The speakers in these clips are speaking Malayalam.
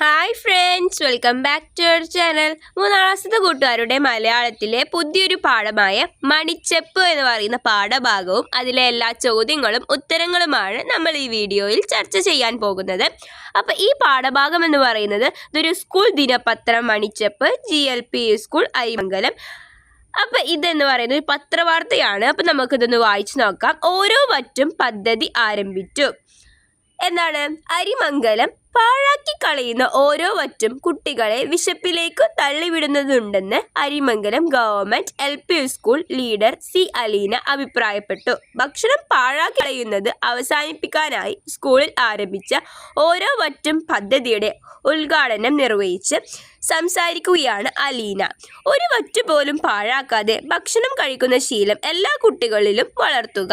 Hi friends welcome back to our channel മൂന്നാം ക്ലാസ്സിലെ കൂട്ടുകാരുടെ മലയാളത്തിലെ പുതിയൊരു പാഠമായ മണിച്ചെപ്പ് എന്ന് പറയുന്ന പാഠഭാഗവും അതിലെ എല്ലാ ചോദ്യങ്ങളും ഉത്തരങ്ങളുമാണ് നമ്മൾ ഈ വീഡിയോയിൽ ചർച്ച ചെയ്യാൻ പോകുന്നത്. അപ്പോൾ ഈ പാഠഭാഗം എന്ന് പറയുന്നത് ഇതൊരു സ്കൂൾ ദിനപത്രം Manicheppu G L P school Aimangalam അപ്പം ഇതെന്ന് പറയുന്നത് ഒരു പത്രവാർത്തയാണ്. അപ്പം നമുക്കിതൊന്ന് വായിച്ചു നോക്കാം. ഓരോ വറ്റും പദ്ധതി ആരംഭിച്ചു. എന്നാണ് അരിമംഗലം പാഴാക്കി കളയുന്ന ഓരോ വറ്റും കുട്ടികളെ വിശപ്പിലേക്ക് തള്ളിവിടുന്നതുണ്ടെന്ന് Arimangalam government L P school leader C Aleena അഭിപ്രായപ്പെട്ടു. ഭക്ഷണം പാഴാക്കി കളയുന്നത് അവസാനിപ്പിക്കാനായി സ്കൂളിൽ ആരംഭിച്ച ഓരോ വറ്റും പദ്ധതിയുടെ ഉദ്ഘാടനം നിർവഹിച്ച് സംസാരിക്കുകയാണ് അലീന. ഒരു വറ്റ് പോലും പാഴാക്കാതെ ഭക്ഷണം കഴിക്കുന്ന ശീലം എല്ലാ കുട്ടികളിലും വളർത്തുക.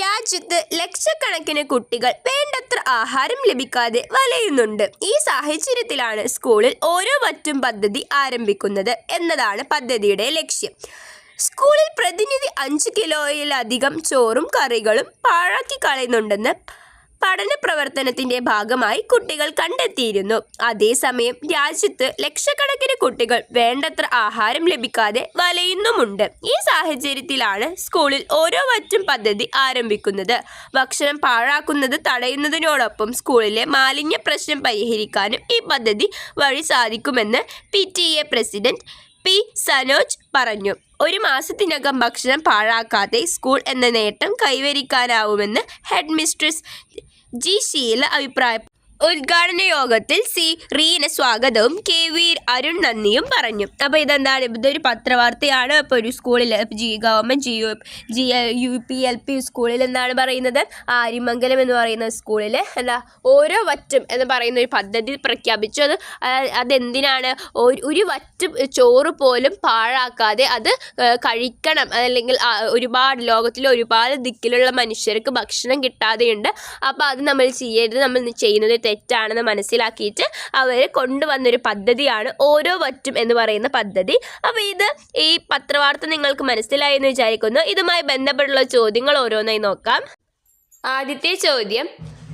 രാജ്യത്ത് ലക്ഷക്കണക്കിന് കുട്ടികൾ വേണ്ടത്ര ആഹാരം ലഭിക്കാതെ വലയുന്നുണ്ട് ഈ സാഹചര്യത്തിലാണ് സ്കൂളിൽ ഓരോ വറ്റും പദ്ധതി ആരംഭിക്കുന്നത് എന്നതാണ് പദ്ധതിയുടെ ലക്ഷ്യം. സ്കൂളിൽ പ്രതിനിധി അഞ്ച് കിലോയിലധികം ചോറും കറികളും പാഴാക്കി കളയുന്നുണ്ടെന്ന് പഠന പ്രവർത്തനത്തിന്റെ ഭാഗമായി കുട്ടികൾ കണ്ടെത്തിയിരുന്നു. അതേസമയം രാജ്യത്ത് ലക്ഷക്കണക്കിന് കുട്ടികൾ വേണ്ടത്ര ആഹാരം ലഭിക്കാതെ വലയുന്നുമുണ്ട്. ഈ സാഹചര്യത്തിലാണ് സ്കൂളിൽ ഓരോ വറ്റും പദ്ധതി ആരംഭിക്കുന്നത്. ഭക്ഷണം പാഴാക്കുന്നത് തടയുന്നതിനോടൊപ്പം സ്കൂളിലെ മാലിന്യ പ്രശ്നം പരിഹരിക്കാനും ഈ പദ്ധതി വഴി സാധിക്കുമെന്ന് P T A president P Sanoj പറഞ്ഞു. ഒരു മാസത്തിനകം ഭക്ഷണം പാഴാക്കാതെ സ്കൂൾ എന്ന നേട്ടം കൈവരിക്കാനാവുമെന്ന് ഹെഡ് മിസ്ട്രസ് जी सी ला अभिप्राय ഉദ്ഘാടന യോഗത്തിൽ സി റീന സ്വാഗതവും കെ വി അരുൺ നന്ദിയും പറഞ്ഞു. അപ്പോൾ ഇതെന്താണ്? ഇതൊരു പത്രവാർത്തയാണ്. ഇപ്പോൾ ഒരു സ്കൂളിൽ G government G U G U P L P സ്കൂളിൽ എന്നാണ് പറയുന്നത്. ആര്യമംഗലം എന്ന് പറയുന്ന സ്കൂളിൽ എന്താ ഓരോ വറ്റും എന്ന് പറയുന്ന ഒരു പദ്ധതി പ്രഖ്യാപിച്ചു. അത് അതെന്തിനാണ്? ഒരു- വറ്റും ചോറ് പോലും പാഴാക്കാതെ അത് കഴിക്കണം. അല്ലെങ്കിൽ ഒരുപാട് ലോകത്തിലെ ഒരുപാട് ദിക്കിലുള്ള മനുഷ്യർക്ക് ഭക്ഷണം കിട്ടാതെയുണ്ട്. അപ്പോൾ അത് നമ്മൾ ചെയ്യരുത്. നമ്മൾ ചെയ്യുന്നത് തെറ്റാണെന്ന് മനസ്സിലാക്കിയിട്ട് അവർ കൊണ്ടുവന്നൊരു പദ്ധതിയാണ് ഓരോ വറ്റും എന്ന് പറയുന്ന പദ്ധതി. അപ്പോൾ ഇത് ഈ പത്രവാർത്ത നിങ്ങൾക്ക് മനസ്സിലായി എന്ന് വിചാരിക്കുന്നു. ഇതുമായി ബന്ധപ്പെട്ടുള്ള ചോദ്യങ്ങൾ ഓരോന്നായി നോക്കാം. ആദ്യത്തെ ചോദ്യം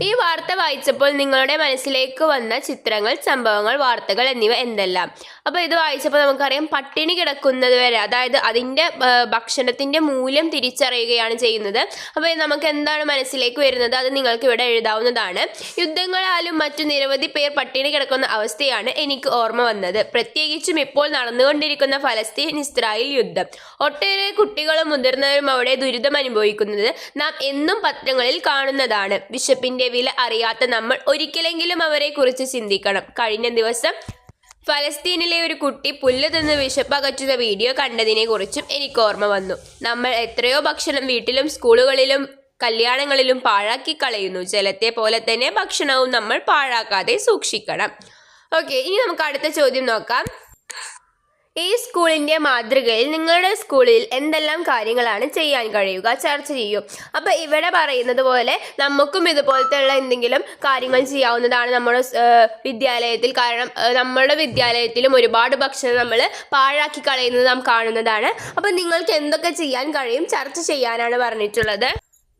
ഈ വാർത്ത വായിച്ചപ്പോൾ നിങ്ങളുടെ മനസ്സിലേക്ക് വന്ന ചിത്രങ്ങൾ സംഭവങ്ങൾ വാർത്തകൾ എന്നിവ എന്തെല്ലാം? അപ്പോൾ ഇത് വായിച്ചപ്പോൾ നമുക്കറിയാം പട്ടിണി കിടക്കുന്നത് വരെ അതായത് അതിന്റെ ഭക്ഷണത്തിന്റെ മൂല്യം തിരിച്ചറിയുകയാണ് ചെയ്യുന്നത്. അപ്പോൾ നമുക്ക് എന്താണ് മനസ്സിലേക്ക് വരുന്നത്? അത് നിങ്ങൾക്ക് ഇവിടെ എഴുതാവുന്നതാണ്. യുദ്ധങ്ങളാലും മറ്റു നിരവധി പേർ പട്ടിണി കിടക്കുന്ന അവസ്ഥയാണ് എനിക്ക് ഓർമ്മ വന്നത്. പ്രത്യേകിച്ചും ഇപ്പോൾ നടന്നുകൊണ്ടിരിക്കുന്ന ഫലസ്തീൻ ഇസ്രായേൽ യുദ്ധം. ഒട്ടേറെ കുട്ടികളും മുതിർന്നവരും അവിടെ ദുരിതം അനുഭവിക്കുന്നത് നാം എന്നും പത്രങ്ങളിൽ കാണുന്നതാണ്. വിശപ്പിന്റെ വില അറിയാത്ത നമ്മൾ ഒരിക്കലെങ്കിലും അവരെ കുറിച്ച് ചിന്തിക്കണം. കഴിഞ്ഞ ദിവസം ഫലസ്തീനിലെ ഒരു കുട്ടി പുല്ല് തിന്ന് വിശപ്പകറ്റുന്ന വീഡിയോ കണ്ടതിനെ കുറിച്ചും എനിക്ക് ഓർമ്മ വന്നു. നമ്മൾ എത്രയോ ഭക്ഷണം വീട്ടിലും സ്കൂളുകളിലും കല്യാണങ്ങളിലും പാഴാക്കി കളയുന്നു. ജലത്തെ പോലെ തന്നെ ഭക്ഷണവും നമ്മൾ പാഴാക്കാതെ സൂക്ഷിക്കണം. ഓക്കെ ഇനി നമുക്ക് അടുത്ത ചോദ്യം നോക്കാം. ഈ സ്കൂളിന്റെ മാതൃകയിൽ നിങ്ങളുടെ സ്കൂളിൽ എന്തെല്ലാം കാര്യങ്ങളാണ് ചെയ്യാൻ കഴിയുക ചർച്ച ചെയ്യൂ. അപ്പോൾ ഇവിടെ പറയുന്നത് പോലെ നമുക്കും ഇതുപോലത്തെ ഉള്ള എന്തെങ്കിലും കാര്യങ്ങൾ ചെയ്യാവുന്നതാണ് നമ്മുടെ വിദ്യാലയത്തിൽ. കാരണം നമ്മുടെ വിദ്യാലയത്തിലും ഒരുപാട് ഭക്ഷണം നമ്മൾ പാഴാക്കി കളയുന്നത് നാം കാണുന്നതാണ്. അപ്പോൾ നിങ്ങൾക്ക് എന്തൊക്കെ ചെയ്യാൻ കഴിയും ചർച്ച ചെയ്യാനാണ് പറഞ്ഞിട്ടുള്ളത്.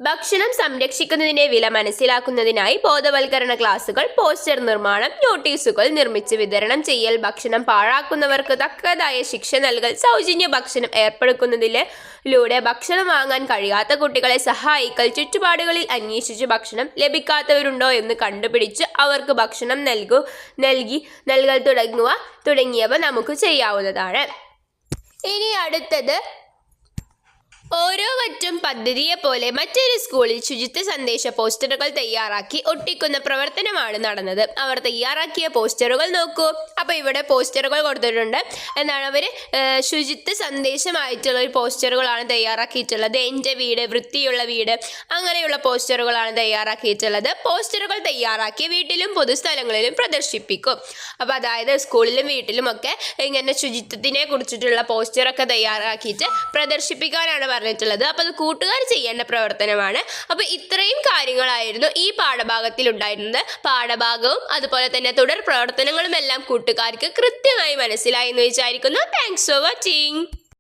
ഭക്ഷണം സംരക്ഷിക്കുന്നതിന്റെ വില മനസ്സിലാക്കുന്നതിനായി ബോധവൽക്കരണ ക്ലാസുകൾ പോസ്റ്റർ നിർമ്മാണം നോട്ടീസുകൾ നിർമ്മിച്ച് വിതരണം ചെയ്യൽ ഭക്ഷണം പാഴാക്കുന്നവർക്ക് തക്കതായ ശിക്ഷ നൽകൽ സൗജന്യ ഭക്ഷണം ഏർപ്പെടുത്തുന്നതിലൂടെ ഭക്ഷണം വാങ്ങാൻ കഴിയാത്ത കുട്ടികളെ സഹായിക്കൽ ചുറ്റുപാടുകളിൽ അന്വേഷിച്ച് ഭക്ഷണം ലഭിക്കാത്തവരുണ്ടോ എന്ന് കണ്ടുപിടിച്ച് അവർക്ക് ഭക്ഷണം നൽകു നൽകി നൽകൽ തുടങ്ങുക തുടങ്ങിയവ നമുക്ക് ചെയ്യാവുന്നതാണ്. ഇനി അടുത്തത് ഓരോ പദ്ധതിയെ പോലെ മറ്റൊരു സ്കൂളിൽ ശുചിത്വ സന്ദേശ പോസ്റ്ററുകൾ തയ്യാറാക്കി ഒട്ടിക്കുന്ന പ്രവർത്തനമാണ് നടന്നത്. അവർ തയ്യാറാക്കിയ പോസ്റ്ററുകൾ നോക്കൂ. അപ്പോൾ ഇവിടെ പോസ്റ്ററുകൾ കൊടുത്തിട്ടുണ്ട്. എന്നാണ് അവർ ശുചിത്വ സന്ദേശമായിട്ടുള്ള പോസ്റ്ററുകളാണ് തയ്യാറാക്കിയിട്ടുള്ളത്. എന്റെ വീട് വൃത്തിയുള്ള വീട് അങ്ങനെയുള്ള പോസ്റ്ററുകളാണ് തയ്യാറാക്കിയിട്ടുള്ളത്. പോസ്റ്ററുകൾ തയ്യാറാക്കി വീട്ടിലും പൊതുസ്ഥലങ്ങളിലും പ്രദർശിപ്പിക്കും. അപ്പോൾ അതായത് സ്കൂളിലും വീട്ടിലും ഒക്കെ ഇങ്ങനെ ശുചിത്വത്തിനെ കുറിച്ചിട്ടുള്ള പോസ്റ്ററൊക്കെ തയ്യാറാക്കിയിട്ട് പ്രദർശിപ്പിക്കാനാണ് പറഞ്ഞിട്ടുള്ളത്. അപ്പോൾ അത് കൂട്ടുകാർ ചെയ്യേണ്ട പ്രവർത്തനമാണ്. അപ്പോൾ ഇത്രയും കാര്യങ്ങളായിരുന്നു ഈ പാഠഭാഗത്തിൽ ഉണ്ടായിരുന്നത്. പാഠഭാഗവും അതുപോലെ തന്നെ തുടർ പ്രവർത്തനങ്ങളും എല്ലാം കൂട്ടുകാർക്ക് കൃത്യമായി മനസ്സിലായി എന്ന് വിചാരിക്കുന്നു. Thanks for watching